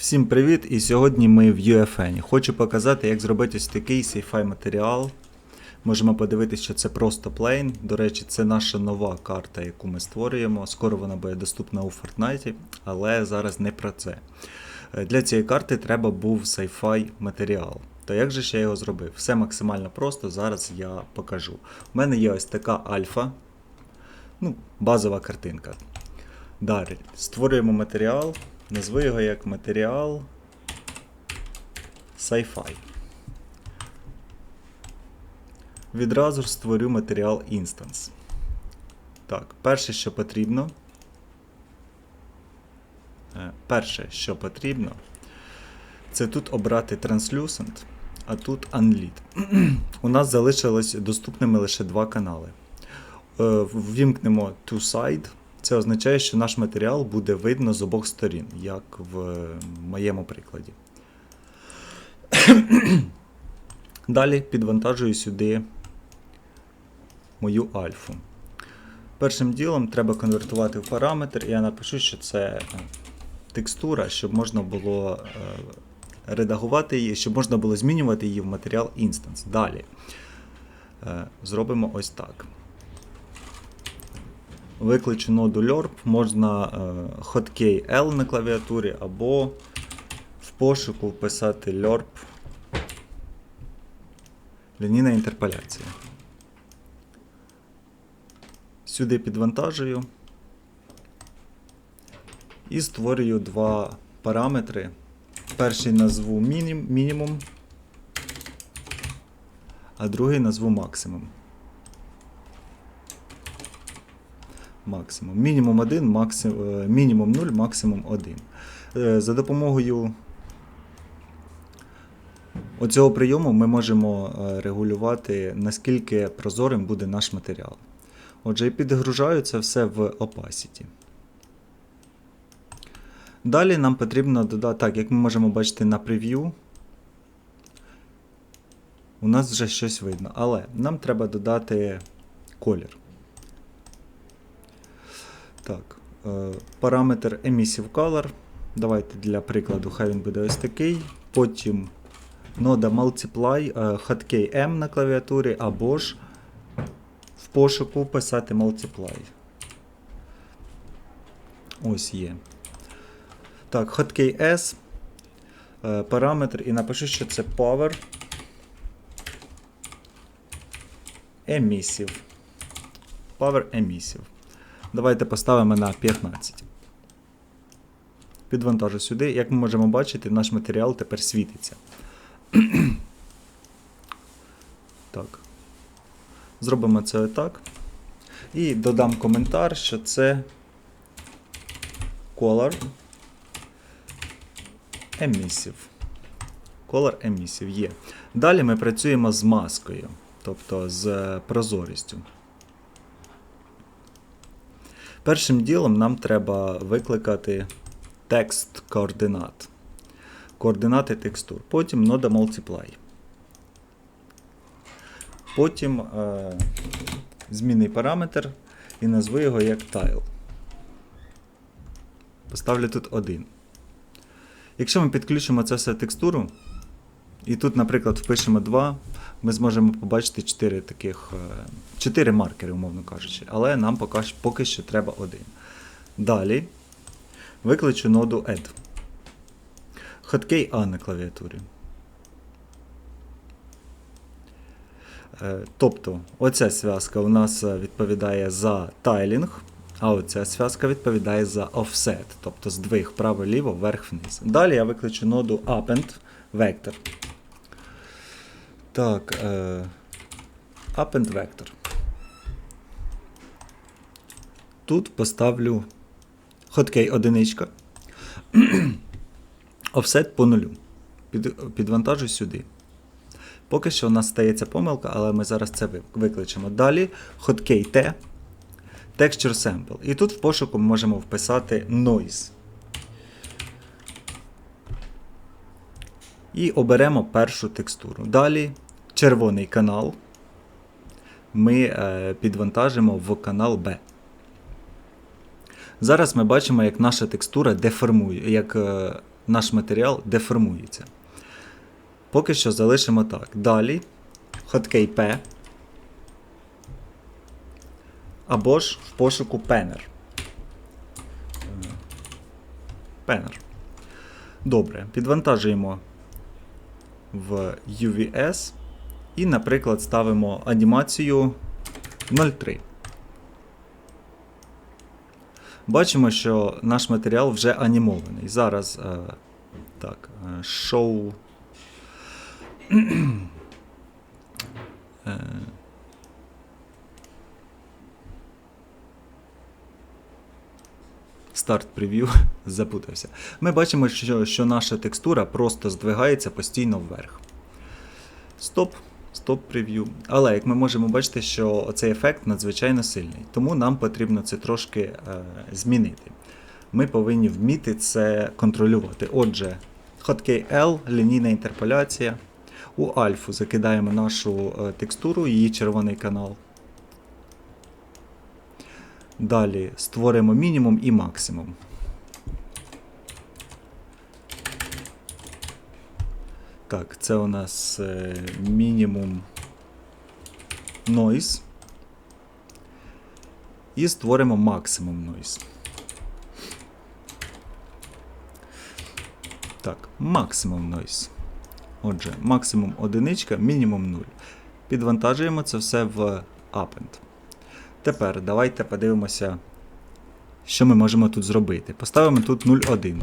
Всім привіт! І сьогодні ми в UFN. Хочу показати, як зробити ось такий sci-fi матеріал. Можемо подивитися, що це просто плейн. До речі, це наша нова карта, яку ми створюємо. Скоро вона буде доступна у Fortnite, але зараз не про це. Е, Для цієї карти треба був sci-fi матеріал. То як же ж я його зробив? Все максимально просто, зараз я покажу. У мене є ось така альфа, ну, базова картинка. Далі створюємо матеріал, назву його як матеріал Sci-Fi. Відразу ж створю матеріал Instance. Так, перше, що потрібно. е, Перше, що потрібно, це тут обрати Translucent, а тут Unlit. У нас залишилось доступними лише два канали. Е, Ввімкнемо Two Side. Це означає, що наш матеріал буде видно з обох сторін, як в моєму прикладі. Далі підвантажую сюди мою альфу. Першим ділом треба конвертувати в параметр, і я напишу, що це е, текстура, щоб можна було е, редагувати її, щоб можна було змінювати її в матеріал Instance. Далі е, зробимо ось так. Викличу ноду LERP, можна е, hotkey L на клавіатурі, або в пошуку вписати LERP лінійна інтерполяція. Сюди підвантажую і створюю два параметри. Перший назву мінімум, а другий назву максимум. Максимум. Мінімум 1, максимум, мінімум 0, максимум 1. Е, За допомогою оцього прийому ми можемо е, регулювати, наскільки прозорим буде наш матеріал. Отже, я підгружаю це все в Opacity. Далі нам потрібно додати, так, як ми можемо бачити на прев'ю, у нас вже щось видно, але нам треба додати колір. Так, е, параметр Emissive Color. Давайте для прикладу, хай він буде ось такий. Потім нода Multiply, е, hotkey M на клавіатурі, або ж в пошуку писати Multiply. Ось є. Так, hotkey S, е, параметр, і напишу, що це Power Emissive. Power Emissive. Давайте поставимо на 15. Підвантажу сюди. Як ми можемо бачити, наш матеріал тепер світиться. так. Зробимо це отак. І додам коментар, що це color emissive. Color emissive є. Далі ми працюємо з маскою, тобто з прозорістю. Першим ділом нам треба викликати текст координат. Координати текстур. Потім нода Multiply. Потім е, змінний параметр і назву його як tile. Поставлю тут 1. Якщо ми підключимо це все текстуру, і тут, наприклад, впишемо 2, ми зможемо побачити 4 таких 4 маркери, умовно кажучи, але нам поки, що- треба один. Далі викличу ноду Add. Hotkey A на клавіатурі. Е, Тобто, оця зв'язка у нас е, відповідає за тайлінг, а оця зв'язка відповідає за offset, тобто здвиг вправо-ліво, вверх-вниз. Далі я викличу ноду Append Vector. Так, е, Append Vector. Тут поставлю hotkey одиничка. Offset по нулю. Під, підвантажу сюди. Поки що у нас стається помилка, але ми зараз це викличемо. Далі hotkey T, Texture Sample. І тут в пошуку ми можемо вписати Noise. І оберемо першу текстуру. Далі червоний канал ми е, підвантажимо в канал B. Зараз ми бачимо, як наша текстура деформує, як е, наш матеріал деформується. Поки що залишимо так. Далі hotkey P. Або ж в пошуку Penner. Penner. Добре, підвантажуємо в UVS і, наприклад, ставимо анімацію 0.3. Бачимо, що наш матеріал вже анімований. Зараз е, так, е, шоу. Е, Старт прев'ю запутався. Ми бачимо, що, що наша текстура просто здвигається постійно вверх. Стоп, стоп прев'ю. Але як ми можемо бачити, що цей ефект надзвичайно сильний, тому нам потрібно це трошки е, змінити. Ми повинні вміти це контролювати. Отже, hotkey L, лінійна інтерполяція. У альфу закидаємо нашу е, текстуру, її червоний канал. Далі створимо мінімум і максимум. Так, це у нас е, мінімум noise. І створимо максимум noise. Так, максимум noise. Отже, максимум одиничка, мінімум 0. Підвантажуємо це все в append. Тепер давайте подивимося, що ми можемо тут зробити. Поставимо тут 0,1.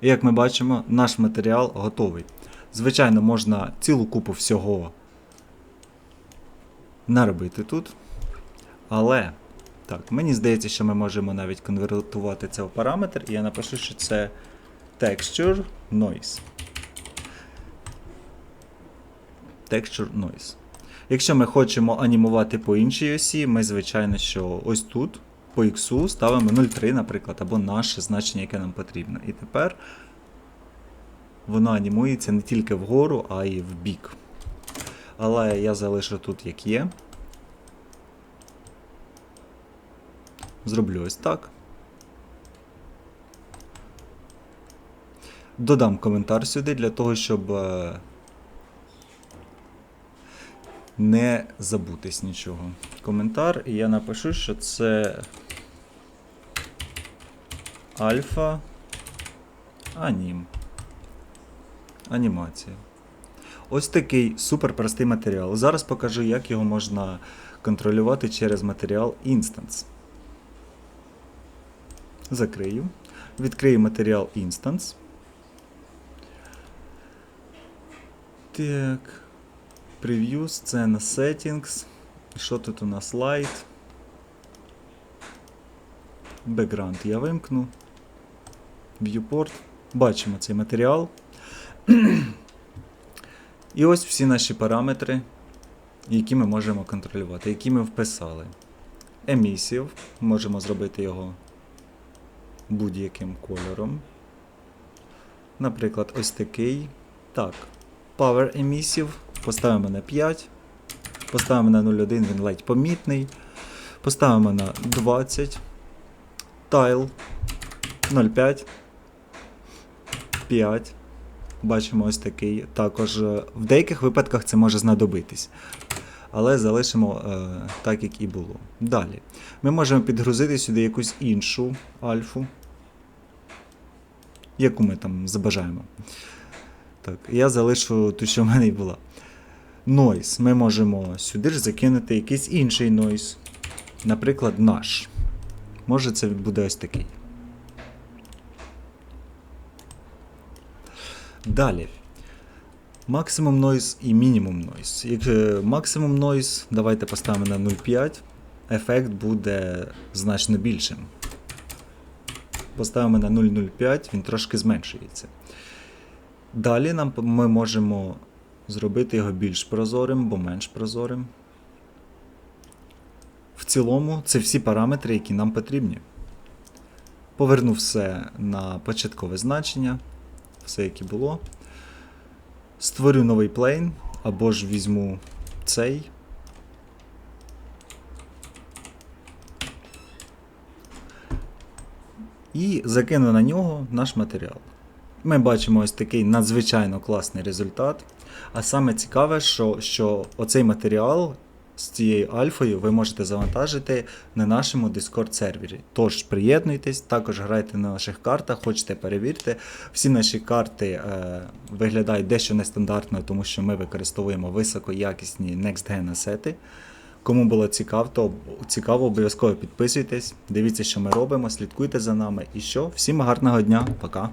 І як ми бачимо, наш матеріал готовий. Звичайно, можна цілу купу всього наробити тут. Але, так, мені здається, що ми можемо навіть конвертувати це в параметр, і я напишу, що це texture noise. Texture noise. Якщо ми хочемо анімувати по іншій осі, ми, звичайно, що ось тут по X ставимо 0,3, наприклад, або наше значення, яке нам потрібно. І тепер воно анімується не тільки вгору, а й в бік. Але я залишу тут як є. Зроблю ось так. Додам коментар сюди для того, щоб е, не забутись нічого. Коментар, і я напишу, що це альфа анім. Анімація. Ось такий супер простий матеріал. Зараз покажу, як його можна контролювати через матеріал Instance. Закрию. Відкрию матеріал Instance. Так. Прев'ю, сцена Settings. Що тут у нас Light? Background я вимкну. Viewport. Бачимо цей матеріал. І ось всі наші параметри, які ми можемо контролювати, які ми вписали. Емісів. Можемо зробити його будь-яким кольором. Наприклад, ось такий. Так. Power емісів. Поставимо на 5. Поставимо на 0,1, він ледь помітний. Поставимо на 20. Tile 0,5. 5. Бачимо ось такий. Також е, в деяких випадках це може знадобитись. Але залишимо е, так, як і було. Далі. Ми можемо підгрузити сюди якусь іншу альфу, яку ми там забажаємо. Так, я залишу ту, що в мене і була. Noise. Ми можемо сюди ж закинути якийсь інший noise. Наприклад, наш. Може це буде ось такий. Далі. Максимум noise і мінімум noise. Максимум noise, давайте поставимо на 0,5. Ефект буде значно більшим. Поставимо на 0,05, він трошки зменшується. Далі нам ми можемо зробити його більш прозорим, бо менш прозорим. В цілому, це всі параметри, які нам потрібні. Поверну все на початкове значення, все, як і було. Створю новий плейн, або ж візьму цей. і закину на нього наш матеріал. Ми бачимо ось такий надзвичайно класний результат. А саме цікаве, що, що оцей матеріал з цією альфою ви можете завантажити на нашому Discord сервері. Тож приєднуйтесь, також грайте на наших картах, хочете перевірте. Всі наші карти е, виглядають дещо нестандартно, тому що ми використовуємо високоякісні Next Gen асети. Кому було цікаво, то цікаво, обов'язково підписуйтесь, дивіться, що ми робимо, слідкуйте за нами. І що? Всім гарного дня, пока!